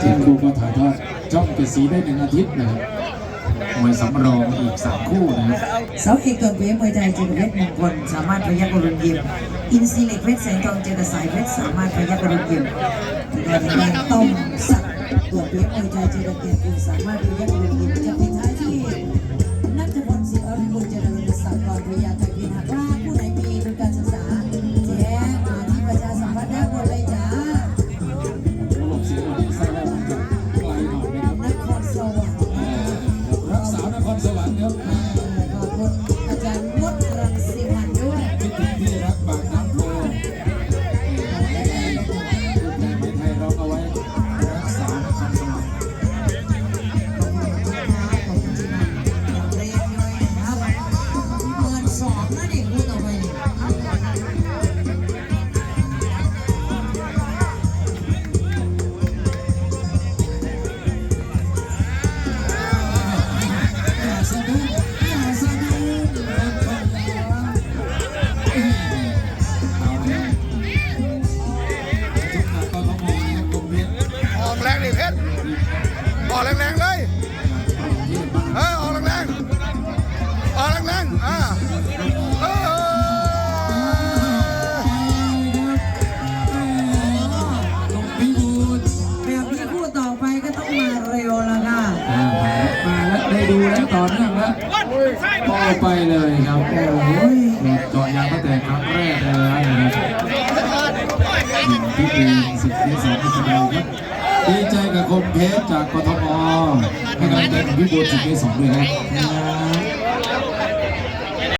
ทีมคู่ก็ถ่ายทอดช่องเจ็ดสีได้หนึ่งอาทิตย์นะครับมวยสำรองอีกสามคู่นะครับเสาเอกตัวเปียมวยไทยเจอกับเพชรมงคลสามารถพยักกรุณยิมอินซีเล็กเพชรแสงทองเจอกับสายเพชรสามารถพยักกรุณยิมแต่ทางด้านต้มสักตัวเพชรมวยไทยเจอกับเกียรติสามารถพยักกรุณยิม ครสวรรค์ครับขอบคุณอาจารย์มดรังสิมันด้วยคิดถึงที่รักบางน้ำโพในไม้ไทยร้องเอาไว้รักษานครสวรรค์อย่า อกแรงๆอ่าเออลงพิบูลแบบนี้คู่ต่อไปก็ต้องมาเร็วแล้วค่ะอ่ามาแล้วได้ดูแล้วต่อเนื่องแล้วต่อไปเลยครับโอ้โหเจาะยางตั้งแต่ครั้งแรกเลยนะครับที่เป็นสิบที่สองที่สองครับดีใจกับคมเพชรจากกทมให้กำลังใจกับพี่บูลสิบที่สองด้วยครับ